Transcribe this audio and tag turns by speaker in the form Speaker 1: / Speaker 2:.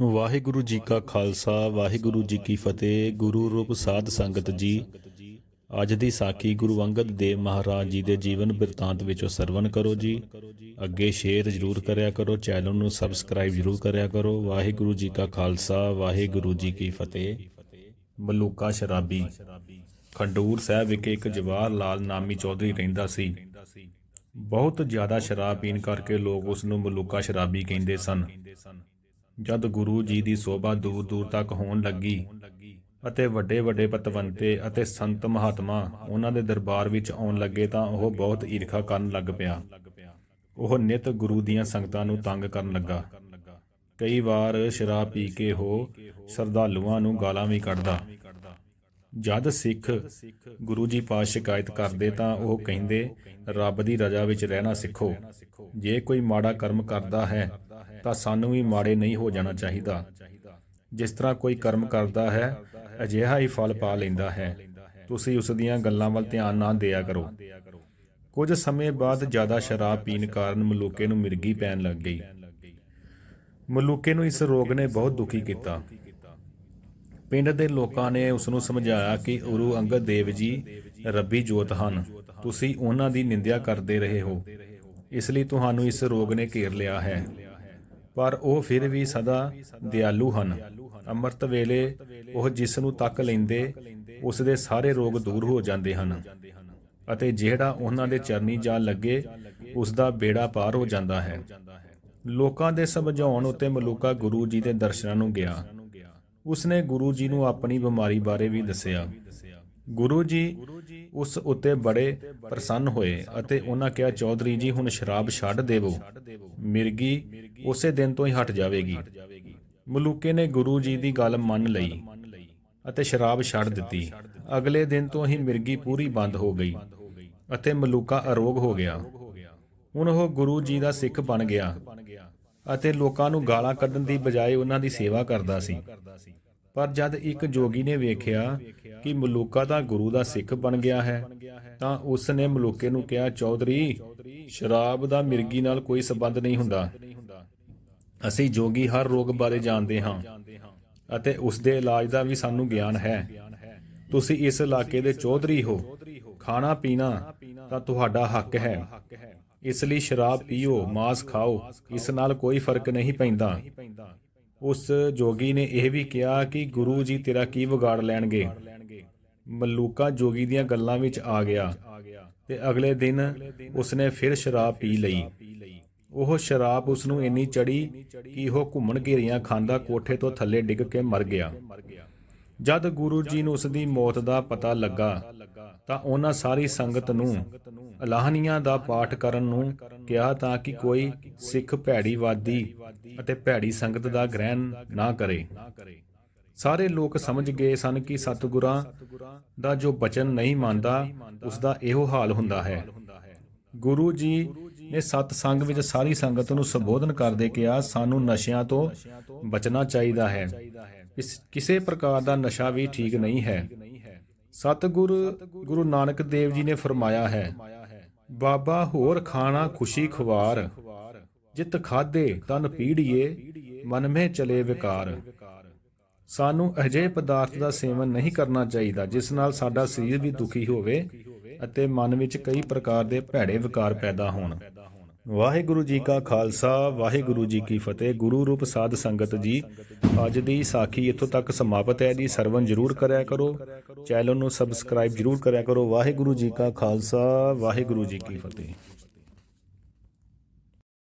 Speaker 1: ਵਾਹਿਗੁਰੂ ਜੀ ਕਾ ਖਾਲਸਾ, ਵਾਹਿਗੁਰੂ ਜੀ ਕੀ ਫਤਿਹ, ਗੁਰੂ ਰੂਪ ਸਾਧ ਸੰਗਤ ਜੀ। ਅੱਜ ਦੀ ਸਾਖੀ ਗੁਰੂ ਅੰਗਦ ਦੇਵ ਮਹਾਰਾਜ ਜੀ ਦੇ ਜੀਵਨ ਬਿਰਤਾਂਤ ਵਿੱਚੋਂ ਸਰਵਣ ਕਰੋ ਜੀ। ਅੱਗੇ ਸ਼ੇਅਰ ਜ਼ਰੂਰ ਕਰਿਆ ਕਰੋ, ਚੈਨਲ ਨੂੰ ਸਬਸਕ੍ਰਾਈਬ ਜ਼ਰੂਰ ਕਰਿਆ ਕਰੋ। ਵਾਹਿਗੁਰੂ ਜੀ ਕਾ ਖਾਲਸਾ, ਵਾਹਿਗੁਰੂ ਜੀ ਕੀ ਫਤਿਹ। ਮਲੂਕਾ ਸ਼ਰਾਬੀ। ਖੰਡੂਰ ਸਾਹਿਬ ਵਿਖੇ ਇੱਕ ਜਵਾਹਰ ਲਾਲ ਨਾਮੀ ਚੌਧਰੀ ਰਹਿੰਦਾ ਸੀ। ਬਹੁਤ ਜ਼ਿਆਦਾ ਸ਼ਰਾਬ ਪੀਣ ਕਰਕੇ ਲੋਕ ਉਸ ਨੂੰ ਮਲੂਕਾ ਸ਼ਰਾਬੀ ਕਹਿੰਦੇ ਸਨ। ਜਦ ਗੁਰੂ ਜੀ ਦੀ ਸੋਭਾ ਦੂਰ ਦੂਰ ਤੱਕ ਹੋਣ ਲੱਗੀ ਅਤੇ ਵੱਡੇ ਵੱਡੇ ਪਤਵੰਤੇ ਅਤੇ ਸੰਤ ਮਹਾਤਮਾ ਉਹਨਾਂ ਦੇ ਦਰਬਾਰ ਵਿੱਚ ਆਉਣ ਲੱਗੇ ਤਾਂ ਉਹ ਬਹੁਤ ਈਰਖਾ ਕਰਨ ਲੱਗ ਪਿਆ। ਉਹ ਨਿਤ ਗੁਰੂ ਦੀਆਂ ਸੰਗਤਾਂ ਨੂੰ ਤੰਗ ਕਰਨ ਲੱਗਾ। ਕਈ ਵਾਰ ਸ਼ਰਾਬ ਪੀ ਕੇ ਉਹ ਸ਼ਰਧਾਲੂਆਂ ਨੂੰ ਗਾਲਾਂ ਵੀ ਕੱਢਦਾ। ਜਦ ਸਿੱਖ ਗੁਰੂ ਜੀ ਪਾਸ ਸ਼ਿਕਾਇਤ ਕਰਦੇ ਤਾਂ ਉਹ ਕਹਿੰਦੇ, ਰੱਬ ਦੀ ਰਜ਼ਾ ਵਿੱਚ ਰਹਿਣਾ ਸਿੱਖੋ। ਜੇ ਕੋਈ ਮਾੜਾ ਕਰਮ ਕਰਦਾ ਹੈ ਤਾਂ ਸਾਨੂੰ ਵੀ ਮਾੜੇ ਨਹੀਂ ਹੋ ਜਾਣਾ ਚਾਹੀਦਾ। ਜਿਸ ਤਰ੍ਹਾਂ ਕੋਈ ਕਰਮ ਕਰਦਾ ਹੈ, ਅਜਿਹਾ ਹੀ ਫਲ ਪਾ ਲੈਂਦਾ ਹੈ। ਤੁਸੀਂ ਉਸ ਦੀਆਂ ਗੱਲਾਂ ਵੱਲ ਧਿਆਨ ਨਾ ਦਿਆ ਕਰੋ। ਕੁਝ ਸਮੇਂ ਬਾਅਦ ਜ਼ਿਆਦਾ ਸ਼ਰਾਬ ਪੀਣ ਕਾਰਨ ਮਲੂਕੇ ਨੂੰ ਮਿਰਗੀ ਪੈਣ ਲੱਗ ਗਈ। ਮਲੂਕੇ ਨੂੰ ਇਸ ਰੋਗ ਨੇ ਬਹੁਤ ਦੁਖੀ ਕੀਤਾ। ਪਿੰਡ ਦੇ ਲੋਕਾਂ ਨੇ ਉਸ ਨੂੰ ਸਮਝਾਇਆ ਕਿ ਗੁਰੂ ਅੰਗਦ ਦੇਵ ਜੀ ਰੱਬੀ ਜੋਤ ਹਨ। ਤੁਸੀਂ ਉਹਨਾਂ ਦੀ ਨਿੰਦਿਆ ਕਰਦੇ ਰਹੇ ਹੋ। ਇਸ ਲਈ ਤੁਹਾਨੂੰ ਇਸ ਰੋਗ ਨੇ ਘੇਰ ਲਿਆ ਹੈ। ਪਰ ਉਹ ਫਿਰ ਵੀ ਸਦਾ ਦਿਆਲੂ ਹਨ। ਅੰਮ੍ਰਿਤ ਵੇਲੇ ਉਹ ਜਿਸ ਨੂੰ ਤੱਕ ਲੈਂਦੇ, ਉਸ ਦੇ ਸਾਰੇ ਰੋਗ ਦੂਰ ਹੋ ਜਾਂਦੇ ਹਨ। ਅਤੇ ਜਿਹੜਾ ਉਹਨਾਂ ਦੇ ਚਰਨੀ ਜਾ ਲੱਗੇ, ਉਸ ਦਾ ਬੇੜਾ ਪਾਰ ਹੋ ਜਾਂਦਾ ਹੈ। ਲੋਕਾਂ ਦੇ ਸਮਝਾਉਣ ਉੱਤੇ ਮਲੂਕਾ ਗੁਰੂ ਜੀ ਦੇ ਦਰਸ਼ਨਾਂ ਨੂੰ ਗਿਆ। ਉਸਨੇ ਗੁਰੂ ਜੀ ਨੂੰ ਆਪਣੀ ਬਿਮਾਰੀ ਬਾਰੇ ਵੀ ਦੱਸਿਆ। ਗੁਰੂ ਜੀ ਉਸ ਉੱਤੇ ਬੜੇ ਪ੍ਰਸੰਨ ਹੋਏ ਅਤੇ ਉਹਨਾਂ ਕਿਹਾ, ਚੌਧਰੀ ਜੀ, ਹੁਣ ਸ਼ਰਾਬ ਛੱਡ ਦੇਵੋ। ਮਿਰਗੀ ਉਸੇ ਦਿਨ ਤੋਂ ਹੀ ਹਟ ਜਾਵੇਗੀ। ਮਲੂਕੇ ਨੇ ਗੁਰੂ ਜੀ ਦੀ ਗੱਲ ਮੰਨ ਲਈ ਅਤੇ ਸ਼ਰਾਬ ਛੱਡ ਦਿੱਤੀ। ਅਗਲੇ ਦਿਨ ਤੋਂ ਹੀ ਮਿਰਗੀ ਪੂਰੀ ਬੰਦ ਹੋ ਗਈ ਅਤੇ ਮਲੂਕਾ ਅਰੋਗ ਹੋ ਗਿਆ। ਹੁਣ ਉਹ ਗੁਰੂ ਜੀ ਦਾ ਸਿੱਖ ਬਣ ਗਿਆ ਅਤੇ ਲੋਕਾਂ ਨੂੰ ਗਾਲਾਂ ਕੱਢਣ ਦੀ ਬਜਾਏ ਉਹਨਾਂ ਦੀ ਸੇਵਾ ਕਰਦਾ ਸੀ। ਪਰ ਜਦ ਇੱਕ ਜੋਗੀ ਨੇ ਵੇਖਿਆ ਕਿ ਮਲੂਕਾ ਤਾਂ ਗੁਰੂ ਦਾ ਸਿੱਖ ਬਣ ਗਿਆ ਹੈ। ਤਾਂ ਉਸ ਨੇ ਮਲੂਕੇ ਨੂੰ ਕਿਹਾ, ਚੌਧਰੀ, ਸ਼ਰਾਬ ਦਾ ਮਿਰਗੀ ਨਾਲ ਕੋਈ ਸਬੰਧ ਨਹੀਂ ਹੁੰਦਾ। ਅਸੀਂ ਜੋਗੀ ਹਰ ਰੋਗ ਬਾਰੇ ਜਾਣਦੇ ਹਾਂ ਅਤੇ ਉਸ ਦੇ ਇਲਾਜ ਦਾ ਵੀ ਸਾਨੂੰ ਗਿਆਨ ਹੈ। ਤੁਸੀਂ ਇਸ ਇਲਾਕੇ ਦੇ ਚੌਧਰੀ ਹੋ। ਖਾਣਾ ਪੀਣਾ ਤਾਂ ਤੁਹਾਡਾ ਹੱਕ ਹੈ। ਇਸ ਲਈ ਸ਼ਰਾਬ ਪੀਓ, ਮਾਸ ਖਾਓ। ਇਸ ਨਾਲ ਕੋਈ ਫ਼ਰਕ ਨਹੀਂ ਪੈਂਦਾ। ਉਸ ਜੋਗੀ ਨੇ ਇਹ ਵੀ ਕਿਹਾ ਕਿ ਗੁਰੂ ਜੀ ਤੇਰਾ ਕੀ ਵਿਗਾੜ ਲੈਣਗੇ? ਮਲੂਕਾ ਜੋਗੀ ਦੀਆਂ ਗੱਲਾਂ ਵਿੱਚ ਆ ਗਿਆ ਤੇ ਅਗਲੇ ਦਿਨ ਉਸਨੇ ਫਿਰ ਸ਼ਰਾਬ ਪੀ ਲਈ। ਉਹ ਸ਼ਰਾਬ ਉਸ ਨੂੰ ਇੰਨੀ ਚੜੀ ਕਿ ਉਹ ਘੁੰਮਣ ਘੇਰੀਆਂ ਖਾਂਦਾ ਕੋਠੇ ਤੋਂ ਥੱਲੇ ਡਿੱਗ ਕੇ ਮਰ ਗਿਆ। ਜਦ ਗੁਰੂ ਜੀ ਨੂੰ ਉਸ ਦੀ ਮੌਤ ਦਾ ਪਤਾ ਲੱਗਾ ਤਾਂ ਉਹਨਾਂ ਸਾਰੀ ਸੰਗਤ ਨੂੰ ਅਲਾਹਨੀਆਂ ਦਾ ਪਾਠ ਕਰਨ ਨੂੰ ਕਿਹਾ ਤਾਂ ਕਿ ਕੋਈ ਸਿੱਖ ਭੈੜੀਵਾਦੀ ਅਤੇ ਭੈੜੀ ਸੰਗਤ ਦਾ ਗ੍ਰਹਿਣ ਨਾ ਕਰੇ। ਸਾਰੇ ਲੋਕ ਸਮਝ ਗਏ ਸਨ ਕਿ ਸਤਿਗੁਰਾਂ ਦਾ ਜੋ ਬਚਨ ਨਹੀਂ ਮੰਨਦਾ ਉਸ ਦਾ ਇਹੋ ਹਾਲ ਹੁੰਦਾ ਹੈ। ਗੁਰੂ ਜੀ ਨੇ ਸਤ ਸੰਗ ਵਿੱਚ ਸਾਰੀ ਸੰਗਤ ਨੂੰ ਸੰਬੋਧਨ ਕਰਦੇ ਕਿਹਾ, ਸਾਨੂੰ ਨਸ਼ਿਆਂ ਤੋਂ ਬਚਣਾ ਚਾਹੀਦਾ ਹੈ। ਇਸ ਕਿਸੇ ਪ੍ਰਕਾਰ ਦਾ ਨਸ਼ਾ ਵੀ ਠੀਕ ਨਹੀਂ ਹੈ। ਸਤਿਗੁਰ ਗੁਰੂ ਨਾਨਕ ਦੇਵ ਜੀ ਨੇ ਫਰਮਾਇਆ ਹੈ ਬਾਬਾ ਹੋਰ ਖਾਣਾ ਖੁਸ਼ੀ ਖਵਾਰ। ਜਿਤ ਖਾਦੇ ਤਨ ਪੀੜੀਏ ਮਨ ਮੇ ਚਲੇ ਵਿਕਾਰ। ਸਾਨੂੰ ਅਜਿਹੇ ਪਦਾਰਥ ਦਾ ਸੇਵਨ ਨਹੀਂ ਕਰਨਾ ਚਾਹੀਦਾ, ਜਿਸ ਨਾਲ ਸਾਡਾ ਸਰੀਰ ਵੀ ਦੁਖੀ ਹੋਵੇ ਅਤੇ ਮਨ ਵਿੱਚ ਕਈ ਪ੍ਰਕਾਰ ਦੇ ਭੈੜੇ ਵਿਕਾਰ ਪੈਦਾ ਹੋਣ। ਵਾਹਿਗੁਰੂ ਜੀ ਕਾ ਖਾਲਸਾ, ਵਾਹਿਗੁਰੂ ਜੀ ਕੀ ਫਤਿਹ। ਗੁਰੂ ਰੂਪ ਸਾਧ ਸੰਗਤ ਜੀ, ਅੱਜ ਦੀ ਸਾਖੀ ਇੱਥੋਂ ਤੱਕ ਸਮਾਪਤ ਹੈ ਜੀ। ਸਰਵਨ ਜਰੂਰ ਕਰਿਆ ਕਰੋ। ਚੈਨਲ ਨੂੰ ਸਬਸਕ੍ਰਾਈਬ ਜਰੂਰ ਕਰਿਆ ਕਰੋ। ਵਾਹਿਗੁਰੂ ਜੀ ਕਾ ਖਾਲਸਾ, ਵਾਹਿਗੁਰੂ ਜੀ ਕੀ ਫਤਿਹ।